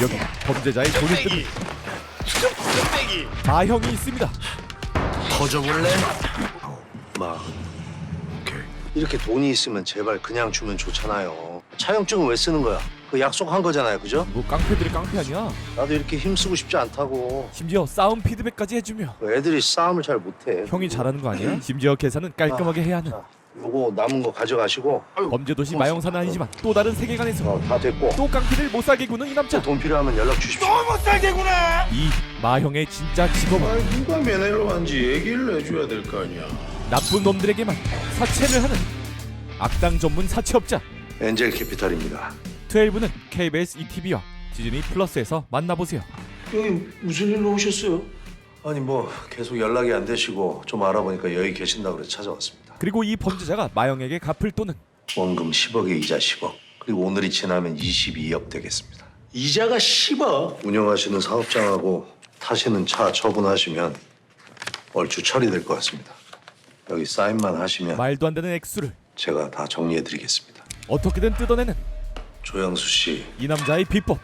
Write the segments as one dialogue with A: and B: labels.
A: 여기 범죄자의 돈을 뜨는 마형이 있습니다.
B: 터져볼래?
C: 마 이렇게 돈이 있으면 제발 그냥 주면 좋잖아요. 차용증은 왜 쓰는 거야? 그 약속한 거잖아요 그죠?
A: 뭐 깡패들이 깡패 아니야?
C: 나도 이렇게 힘쓰고 싶지 않다고.
A: 심지어 싸움 피드백까지 해주며.
C: 그 애들이 싸움을 잘 못해.
A: 형이 잘하는 거 아니야? 심지어 계산은 깔끔하게 해야 하는.
C: 자, 요거 남은 거 가져가시고
A: 범죄 도시 마영사는 아니지만 또 다른 세계관에서
C: 어, 다 됐고
A: 또 깡패를 못 살게 구는 이 남자.
C: 돈 필요하면 연락 주십시오
A: 이 마형의 진짜 직업은
B: 누가 면회로 간지 얘기를 해줘야 될 거 아니야.
A: 나쁜 놈들에게만 사채를 하는 악당 전문 사채업자.
C: 엔젤 캐피탈입니다
A: 12는 KBS ETV와 디즈니 플러스에서 만나보세요.
B: 여기 무슨 일로 오셨어요?
C: 아니 뭐 계속 연락이 안 되시고 좀 알아보니까 여기 계신다고 그래서 찾아왔습니다
A: 그리고 이 범죄자가 마영에게 갚을 돈은
C: 원금 10억에 이자 10억 그리고 오늘이 지나면 22억 되겠습니다
B: 이자가 10억.
C: 운영하시는 사업장하고 타시는 차 처분하시면 얼추 처리될 것 같습니다. 여기 사인만 하시면
A: 말도 안 되는 액수를
C: 제가 다 정리해드리겠습니다.
A: 어떻게든 뜯어내는
C: 조영수 씨,
A: 이 남자의 비법.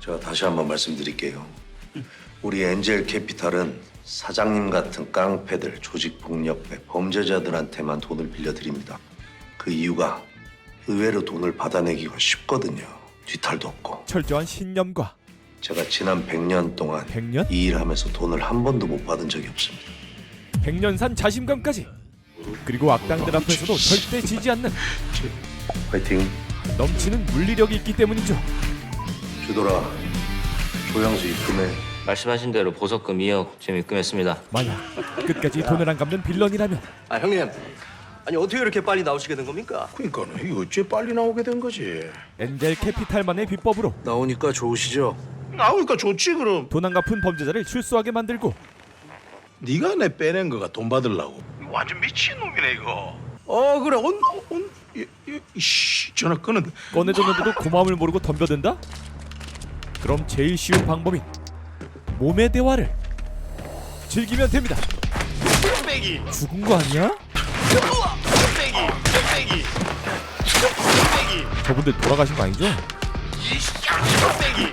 C: 제가 다시 한번 말씀드릴게요. 우리 엔젤 캐피탈은 사장님 같은 깡패들, 조직 폭력배, 범죄자들한테만 돈을 빌려드립니다. 그 이유가 의외로 돈을 받아내기가 쉽거든요. 뒤탈도 없고.
A: 철저한 신념과
C: 제가 지난 100년 동안
A: 100년?
C: 이 일하면서 돈을 한 번도 못 받은 적이 없습니다.
A: 백년산 자신감까지. 그리고 악당들 앞에서도 절대 지지 않는
C: 화이팅!
A: 넘치는 물리력이 있기 때문이죠.
C: 주돌아, 조영수 입금해.
D: 말씀하신 대로 보석금 2억 지금 입금했습니다.
A: 만약 끝까지 돈을 안 갚는 빌런이라면
E: 아 형님 아니 어떻게 이렇게 빨리 나오시게 된 겁니까?
B: 그러니까는 이거 어째 빨리 나오게 된 거지?
A: 엔젤 캐피탈만의 비법으로
C: 나오니까 좋으시죠?
B: 나오니까 좋지 그럼.
A: 돈 안 갚은 범죄자를 출소하게 만들고
B: 네가 내 빼낸 거가 돈 받으려고. 완전 미친 놈이네 이거. 어 그래 온 온. 이, 이, 이씨 전화 끊은.
A: 꺼내줬는데도 고마움을 모르고 덤벼든다? 그럼 제일 쉬운 방법인 몸의 대화를 즐기면 됩니다. 죽은 거 아니야? 저분들 돌아가신 거 아니죠?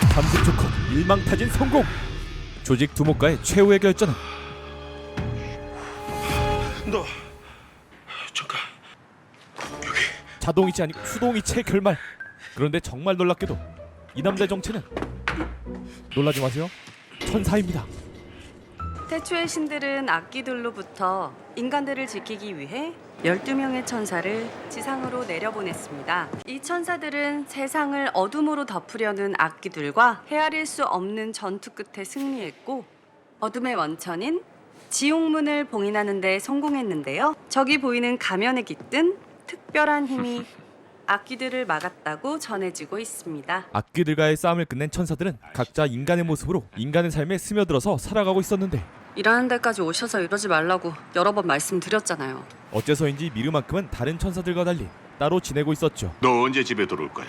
A: 30초 컷 일망타진 성공! 조직 두목과의 최후의 결전은
B: 너 잠깐.
A: 자동이체 아니고 수동이체 결말. 그런데 정말 놀랍게도 이 남자의 정체는 놀라지 마세요. 천사입니다.
F: 태초의 신들은 악기들로부터 인간들을 지키기 위해 12명의 천사를 지상으로 내려보냈습니다. 이 천사들은 세상을 어둠으로 덮으려는 악기들과 헤아릴 수 없는 전투 끝에 승리했고 어둠의 원천인 지옥문을 봉인하는 데 성공했는데요. 저기 보이는 가면에 깃든 특별한 힘이 악기들을 막았다고 전해지고 있습니다.
A: 악귀들과의 싸움을 끝낸 천사들은 각자 인간의 모습으로 인간의 삶에 스며들어서 살아가고 있었는데
F: 일하는 데까지 오셔서 이러지 말라고 여러 번 말씀드렸잖아요.
A: 어째서인지 미르만큼은 다른 천사들과 달리 따로 지내고 있었죠.
G: 너 언제 집에 들어올 거야?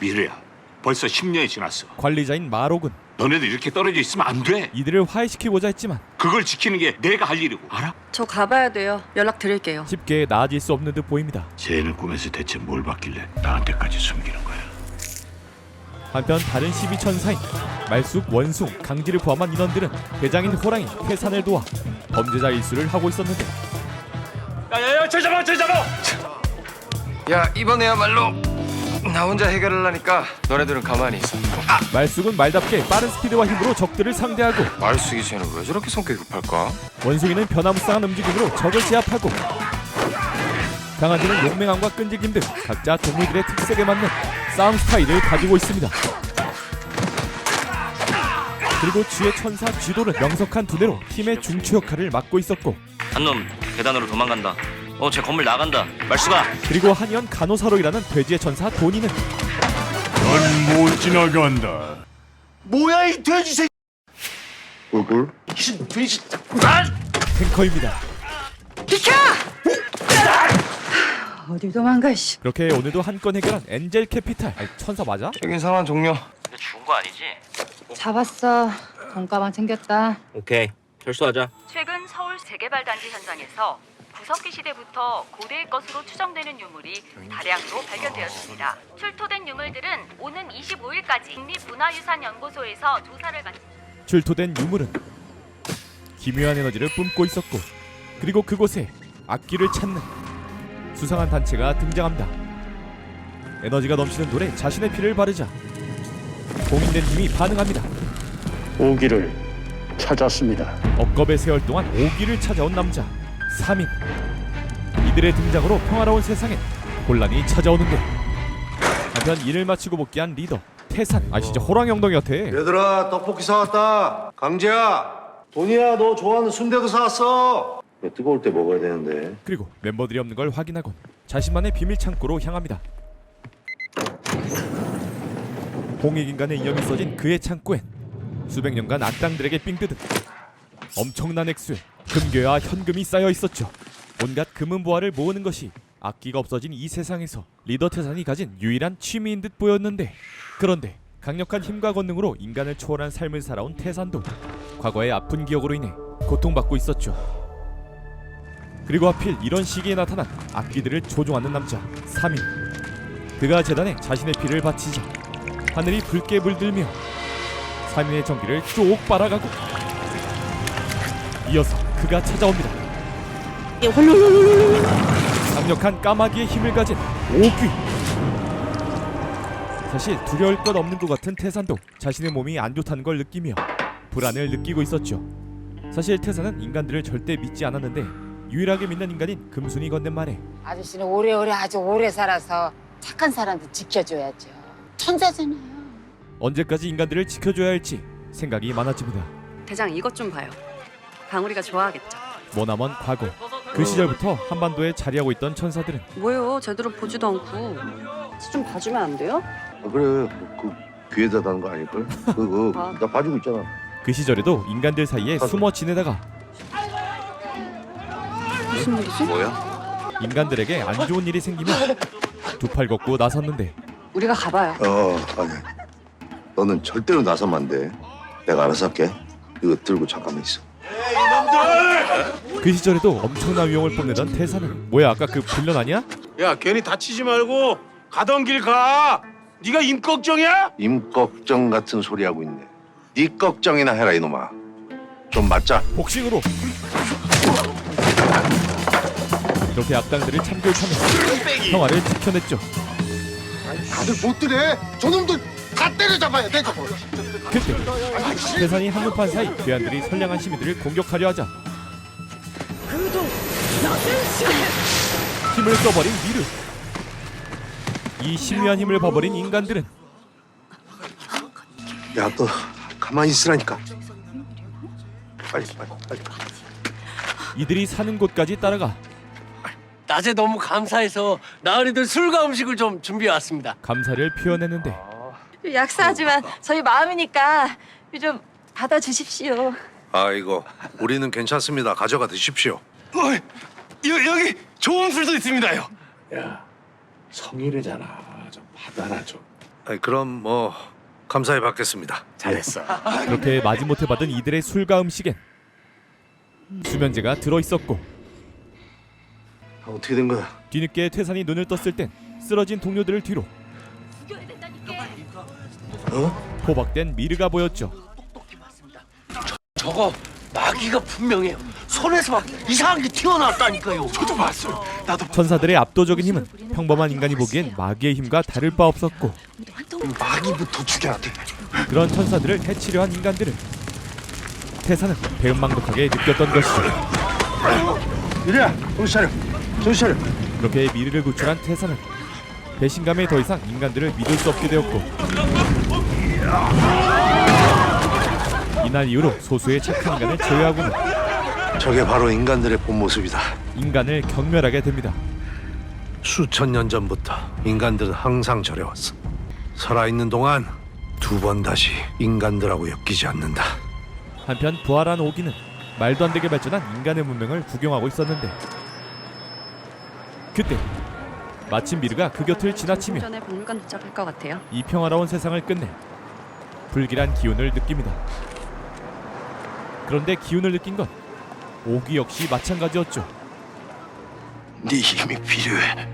G: 미르야, 벌써 10년이 지났어.
A: 관리자인 마록은
G: 너네들 이렇게 떨어져 있으면 안 돼.
A: 이들을 화해시키고자 했지만
G: 그걸 지키는 게 내가 할 일이고, 알아?
F: 저 가봐야 돼요. 연락 드릴게요.
A: 쉽게 나아질 수 없는 듯 보입니다.
G: 쟤는 꿈에서 대체 뭘 받길래 나한테까지 숨기는 거야?
A: 한편 다른 12천사인 말숙, 원숭, 강지를 포함한 인원들은 대장인 호랑이 태산을 도와 범죄자 일수를 하고 있었는데
E: 야 이번에야말로 나 혼자 해결하려니까 너네들은 가만히 있어.
A: 말숙은 말답게 빠른 스피드와 힘으로 적들을 상대하고
E: 말숙이 쟤는 왜 저렇게 성격이 급할까?
A: 원숭이는 변화무쌍한 움직임으로 적을 제압하고 강아지는 용맹함과 끈질김 등 각자 동물들의 특색에 맞는 싸움 스타일을 가지고 있습니다. 그리고 쥐의 천사 쥐도는 명석한 두뇌로 팀의 중추 역할을 맡고 있었고
D: 한 놈 계단으로 도망간다. 어, 제 건물 나간다. 말수가.
A: 그리고 한의원 간호사로 일하는 돼지의 천사 도니는
G: 넌 못 지나간다.
B: 뭐야 이 돼지 새끼.
C: 꿀꿀?
B: 이 돼지.
A: 탱커입니다.
F: 어디 도망가 씨.
A: 그렇게 오늘도 한 건 해결한 엔젤 캐피탈 아니, 천사 맞아?
E: 여긴 상황 종료.
D: 근데 죽은 거 아니지?
H: 잡았어. 돈가방 챙겼다.
D: 오케이. 철수하자.
F: 최근 서울 재개발 단지 현장에서
I: 구 석기 시대부터 고대의 것으로 추정되는 유물이 다량으로 발견되었습니다. 출토된 유물들은 오는 25일까지 국립문화유산연구소에서 조사를 마치
A: 출토된 유물은 기묘한 에너지를 뿜고 있었고 그리고 그곳에 악기를 찾는 수상한 단체가 등장합니다. 에너지가 넘치는 돌에 자신의 피를 바르자 공인된 힘이 반응합니다.
J: 오기를 찾았습니다.
A: 억겁의 세월 동안 오기를 찾아온 남자 3인 이들의 등장으로 평화로운 세상엔 혼란이 찾아오는데 한편 일을 마치고 복귀한 리더 태산 아 진짜 호랑이 엉덩이 같아
C: 얘들아 떡볶이 사왔다. 강재야. 돈이야 너 좋아하는 순대도 사왔어. 뜨거울 때 먹어야 되는데.
A: 그리고 멤버들이 없는 걸 확인하곤 자신만의 비밀 창고로 향합니다. 공익인간의 이념이 써진 그의 창고엔 수백 년간 악당들에게 삥 뜯은 엄청난 액수의 금괴와 현금이 쌓여 있었죠. 온갖 금은 보화를 모으는 것이 악기가 없어진 이 세상에서 리더 태산이 가진 유일한 취미인 듯 보였는데 그런데 강력한 힘과 권능으로 인간을 초월한 삶을 살아온 태산도 과거의 아픈 기억으로 인해 고통받고 있었죠. 그리고 하필 이런 시기에 나타난 악기들을 조종하는 남자 3인 그가 재단에 자신의 피를 바치자 하늘이 붉게 물들며 3인의 전기를 쭉 빨아가고 이어서 그가 찾아옵니다 강력한 까마귀의 힘을 가진 오귀 사실 두려울 것 없는 것 같은 태산도 자신의 몸이 안 좋다는 걸 느끼며 불안을 느끼고 있었죠 사실 태산은 인간들을 절대 믿지 않았는데 유일하게 믿는 인간인 금순이 건넨 말에
H: 아저씨는 오래오래 아주 오래 살아서 착한 사람들 지켜줘야죠. 천사잖아요.
A: 언제까지 인간들을 지켜줘야 할지 생각이 많아집니다.
F: 대장 이것 좀 봐요. 방울이가 좋아하겠죠.
A: 머나먼 과거 그 시절부터 한반도에 자리하고 있던 천사들은
F: 뭐요? 제대로 보지도 않고 좀 봐주면 안 돼요?
C: 아, 그래 그 귀에다 다는 거 아닐걸? 그거
F: 아.
C: 나 봐주고 있잖아.
A: 그 시절에도 인간들 사이에 숨어 지내다가
F: 무슨 일이지?
C: 뭐야?
A: 인간들에게 안 좋은 일이 생기면 두 팔 걷고 나섰는데
F: 우리가 가봐요.
C: 어 아니. 너는 절대로 나서면 안 돼. 내가 알아서 할게. 이거 들고 잠깐만 있어.
A: 그 시절에도 엄청난 위험을 뽐내던 태사는 뭐야 아까 그 불련 아니야?
B: 야 괜히 다치지 말고 가던 길 가. 네가 임 걱정이야?
C: 임 걱정 같은 소리 하고 있네. 네 걱정이나 해라 이놈아. 좀 맞자.
A: 복싱으로 이렇게 악당들을 참교육하며 평화를 지켜냈죠.
J: 다들 못 들래? 저놈들 다 때려잡아야 돼 저거.
A: 그때 태산이 한눈판 사이 괴한들이 선량한 시민들을 공격하려 하자 힘을 써버린 미르 이 신비한 힘을 봐버린 인간들은
C: 야 너 가만히 있으라니까. 빨리 빨리 빨리.
A: 이들이 사는 곳까지 따라가
K: 낮에 너무 감사해서 나으리들 술과 음식을 좀 준비해 왔습니다.
A: 감사를 표현했는데
H: 약사하지만 저희 마음이니까 좀 받아주십시오.
C: 아이고 우리는 괜찮습니다. 가져가 드십시오.
B: 여, 여기 좋은 술도 있습니다요.
G: 성일이잖아. 좀 받아라 좀.
C: 아이, 그럼 뭐 감사히 받겠습니다.
G: 잘했어.
A: 그렇게 마지못해 받은 이들의 술과 음식엔 수면제가 들어 있었고
C: 아, 어떻게 된 거야?
A: 뒤늦게 퇴산이 눈을 떴을 땐 쓰러진 동료들을 뒤로 포박된 미르가 보였죠
K: 저거 마귀가 분명해요. 손에서 막 이상한 게 튀어나왔다니까요.
G: 저도 봤어. 나도
A: 천사들의 압도적인 힘은 평범한 인간이 보기엔 마귀의 힘과 다를 바 없었고
G: 마귀부터 죽여야 돼.
A: 그런 천사들을 해치려 한 인간들은 태사는 배은망덕하게 느꼈던 것이죠
C: 이리야 정신 차려. 정신 차려.
A: 그렇게 미르를 구출한 태사는 배신감에 더 이상 인간들을 믿을 수 없게 되었고 이날 이후로 소수의 착한 인간을 제외하고는
C: 저게 바로 인간들의 본 모습이다.
A: 인간을 경멸하게 됩니다
C: 수천 년 전부터 인간들은 항상 저래왔어. 살아있는 동안 두 번 다시 인간들하고 엮이지 않는다.
A: 한편 부활한 오기는 말도 안 되게 발전한 인간의 문명을 구경하고 있었는데 그때 마침 미르가 그 곁을 지나치며
F: 전에 박물관 도착할 것 같아요.
A: 이 평화로운 세상을 끝내 불길한 기운을 느낍니다. 그런데 기운을 느낀 건 오기 역시 마찬가지였죠.
E: 네 힘이 필요해.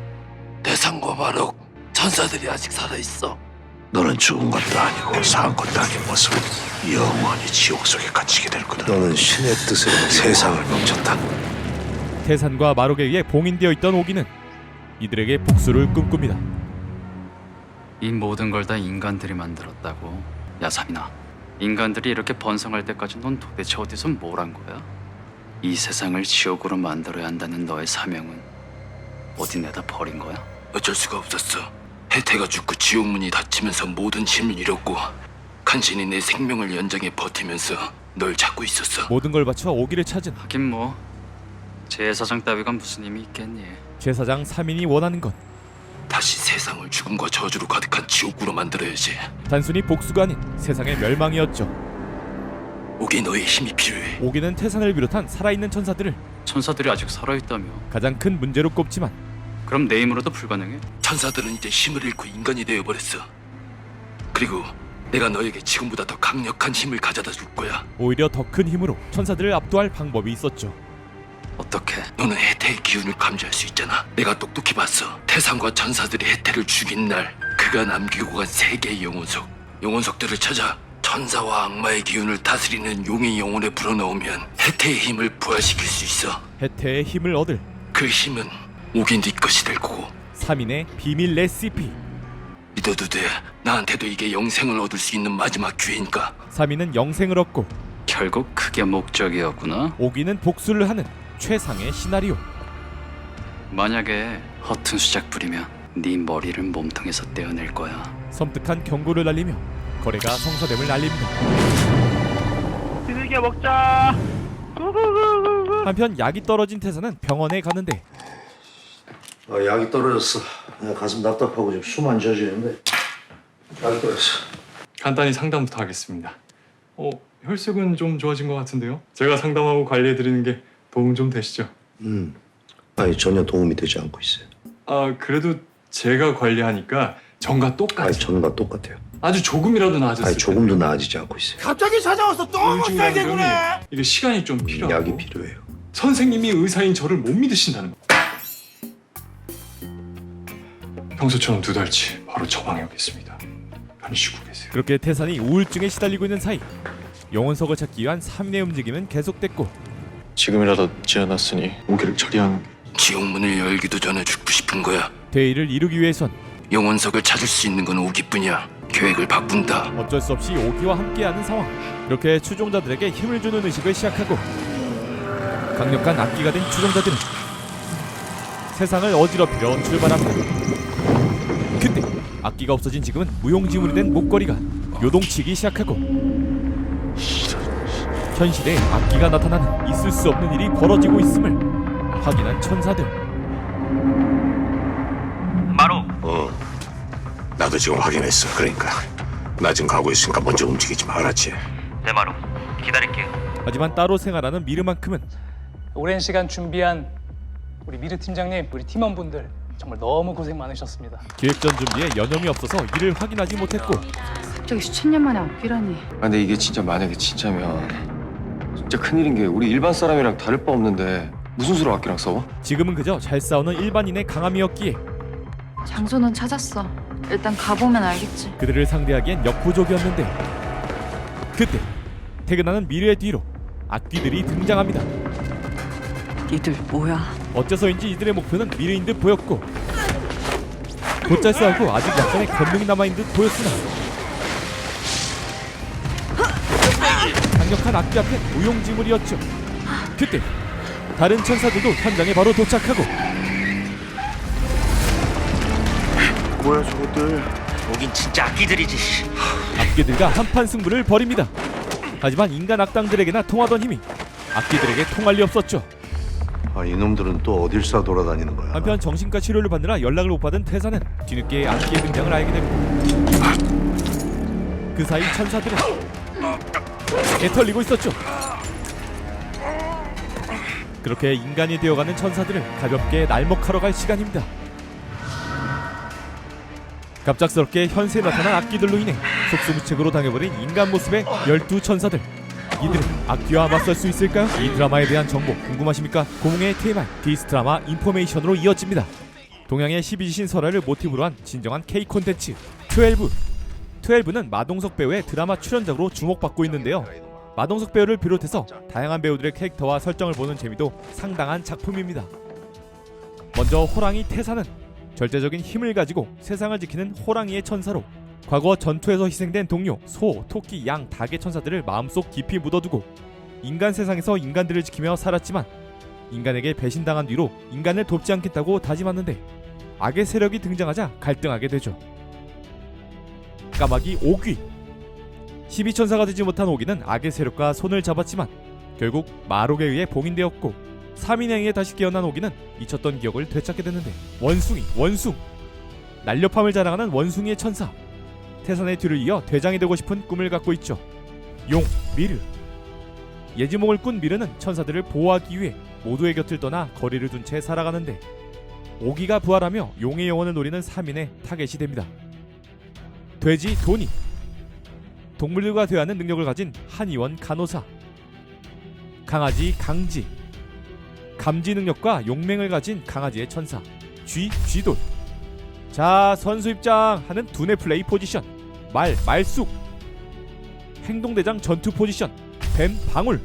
E: 대상과 마록 천사들이 아직 살아 있어.
C: 너는 죽은 것도 아니고 산 것도 아닌 모습은 영원히 지옥 속에 갇히게 될 거다. 너는 신의 뜻으로 세상을 멈췄다.
A: 태산과 마록에 의해 봉인되어 있던 오기는 이들에게 복수를 꿈꿉니다.
L: 이 모든 걸 다 인간들이 만들었다고. 야 사민아, 인간들이 이렇게 번성할 때까지 넌 도대체 어디서 뭘 한 거야? 이 세상을 지옥으로 만들어야 한다는 너의 사명은 어디 내다 버린 거야?
E: 어쩔 수가 없었어. 혜태가 죽고 지옥문이 닫히면서 모든 힘을 잃었고 간신히 내 생명을 연장해 버티면서 널 찾고 있었어.
A: 모든 걸 바쳐 오기를 찾은
L: 하긴 뭐 제사장 따위가 무슨 힘이 있겠니?
A: 제사장 3인이 원하는 건
E: 다시 세상을 죽음과 저주로 가득한 지옥으로 만들어야지.
A: 단순히 복수가 아닌 세상의 멸망이었죠.
E: 오기 너의 힘이 필요해.
A: 오기는 태산을 비롯한 살아있는 천사들을
L: 천사들이 아직 살아있다며.
A: 가장 큰 문제로 꼽지만
L: 그럼 내 힘으로도 불가능해?
E: 천사들은 이제 힘을 잃고 인간이 되어버렸어. 그리고 내가 너에게 지금보다 더 강력한 힘을 가져다 줄 거야.
A: 오히려 더 큰 힘으로 천사들을 압도할 방법이 있었죠.
L: 어떻게?
E: 너는 혜태의 기운을 감지할 수 있잖아. 내가 똑똑히 봤어. 태상과 천사들이 혜태를 죽인 날 그가 남기고 간 세 개의 영혼석. 영혼석들을 찾아 천사와 악마의 기운을 다스리는 용의 영혼에 불어넣으면 혜태의 힘을 부활시킬 수 있어.
A: 혜태의 힘을 얻을
E: 그 힘은 오긴 네 것이 될 거고
A: 3인의 비밀 레시피
E: 믿어도 돼. 나한테도 이게 영생을 얻을 수 있는 마지막 기회니까.
A: 3인은 영생을 얻고
L: 결국 그게 목적이었구나.
A: 오기는 복수를 하는 최상의 시나리오
L: 만약에 허튼 수작 부리면 네 머리를 몸통에서 떼어낼 거야.
A: 섬뜩한 경고를 날리며 거래가 성사됨을 알립니다.
G: 지들게 먹자.
A: 한편 약이 떨어진 태사는 병원에 가는데
C: 어, 약이 떨어졌어. 내가 가슴 답답하고 지금 숨안 쉬어지는데 약이 떨어졌어.
M: 간단히 상담부터 하겠습니다. 어, 혈색은 좀 좋아진 것 같은데요? 제가 상담하고 관리해 드리는 게 도움 좀 되시죠?
C: 음, 아니 전혀 도움이 되지 않고 있어요.
M: 아, 그래도 제가 관리하니까 전과 똑같이
C: 전과 똑같아요.
M: 아주 조금이라도 나아졌을
C: 아니 조금도 나아지지 않고 있어요.
J: 갑자기 찾아와서 또
M: 우울증이라는 병이 이게 시간이 좀
C: 음,
M: 필요하고
C: 약이 필요해요.
M: 선생님이 의사인 저를 못 믿으신다는 거. 평소처럼 두 달치 바로 처방해 오겠습니다. 편히 쉬고 계세요.
A: 그렇게 태산이 우울증에 시달리고 있는 사이 영혼석을 찾기 위한 3인의 움직임은 계속됐고
M: 지금이라도 지어놨으니 오기를 처리하는 게
E: 지옥문을 열기도 전에 죽고 싶은 거야.
A: 대의를 이루기 위해선
E: 영혼석을 찾을 수 있는 건 오기뿐이야. 계획을 바꾼다.
A: 어쩔 수 없이 오기와 함께하는 상황. 이렇게 추종자들에게 힘을 주는 의식을 시작하고 강력한 악기가 된 추종자들은 세상을 어지럽히려 출발합니다. 그때 악기가 없어진 지금은 무용지물이 된 목걸이가 요동치기 시작하고 현실에 악기가 나타나는 있을 수 없는 일이 벌어지고 있음을 확인한 천사들
G: 나도 지금 확인했어. 그러니까 나 지금 가고 있으니까 먼저 움직이지 말았지.
D: 네 마로 기다릴게요.
A: 하지만 따로 생활하는 미르만큼은
N: 오랜 시간 준비한 우리 미르 팀장님, 우리 팀원분들 정말 너무 고생 많으셨습니다.
A: 기획전 준비에 여념이 없어서 이를 확인하지 못했고
H: 갑자기 수천 년 만에 악기라니.
E: 아, 근데 이게 진짜 만약에 진짜면 진짜 큰일인 게 우리 일반 사람이랑 다를 바 없는데 무슨 수로 악기랑 싸워?
A: 지금은 그저 잘 싸우는 일반인의 강함이었기에
I: 장소는 찾았어. 일단 가보면 알겠지.
A: 그들을 상대하기엔 역부족이었는데 그때 퇴근하는 미르의 뒤로 악귀들이 등장합니다.
F: 니들 뭐야?
A: 어째서인지 이들의 목표는 미르인 듯 보였고 곧잘 싸우고 아직 약간의 권능이 남아있는 듯 보였으나 강력한 악귀 앞엔 무용지물이었죠. 그때 다른 천사들도 현장에 바로 도착하고
J: 뭐야 저것들?
D: 오긴 진짜 악기들이지.
A: 악귀들과 한판 승부를 벌입니다. 하지만 인간 악당들에게나 통하던 힘이 악귀들에게 통할 리 없었죠.
C: 아 이놈들은 또 어딜 쏴 돌아다니는 거야?
A: 한편 정신과 치료를 받느라 연락을 못 받은 태사는 뒤늦게 악기의 등장을 알게 됩니다. 그 사이 천사들은 애털리고 있었죠. 그렇게 인간이 되어가는 천사들을 가볍게 날먹하러 갈 시간입니다. 갑작스럽게 현세에 나타난 악기들로 인해 속수무책으로 당해버린 인간 모습의 열두 천사들. 이들은 악귀와 맞설 수 있을까요? 이 드라마에 대한 정보 궁금하십니까? 공웅의 TMI 디스 드라마 인포메이션으로 이어집니다. 동양의 12지신 설화를 모티브로 한 진정한 K 콘텐츠 12. 12는 마동석 배우의 드라마 출연작으로 주목받고 있는데요. 마동석 배우를 비롯해서 다양한 배우들의 캐릭터와 설정을 보는 재미도 상당한 작품입니다. 먼저 호랑이 태사는 절대적인 힘을 가지고 세상을 지키는 호랑이의 천사로 과거 전투에서 희생된 동료, 소, 토끼, 양, 닭의 천사들을 마음속 깊이 묻어두고 인간 세상에서 인간들을 지키며 살았지만 인간에게 배신당한 뒤로 인간을 돕지 않겠다고 다짐하는데 악의 세력이 등장하자 갈등하게 되죠. 까마귀 오귀 12천사가 되지 못한 오기는 악의 세력과 손을 잡았지만 결국 마록에 의해 봉인되었고 3인에 의해 다시 깨어난 오기는 잊혔던 기억을 되찾게 되는데 원숭이 원숭. 날렵함을 자랑하는 원숭이의 천사. 태산의 뒤를 이어 대장이 되고 싶은 꿈을 갖고 있죠. 용 미르. 예지몽을 꾼 미르는 천사들을 보호하기 위해 모두의 곁을 떠나 거리를 둔 채 살아가는데 오기가 부활하며 용의 영혼을 노리는 3인의 타겟이 됩니다. 돼지 도니. 동물들과 대화하는 능력을 가진 한의원 간호사. 강아지 강지 감지 능력과 용맹을 가진 강아지의 천사 쥐 쥐돌. 자 선수 입장 하는 두뇌 플레이 포지션. 말 말쑥. 행동대장 전투 포지션. 뱀 방울.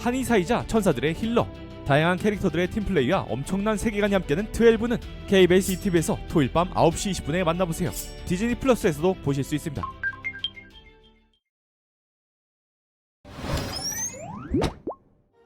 A: 한의사이자 천사들의 힐러. 다양한 캐릭터들의 팀플레이와 엄청난 세계관이 함께하는 12는 KBS ETV에서 토요일 밤 9시 20분에 만나보세요. 디즈니 플러스에서도 보실 수 있습니다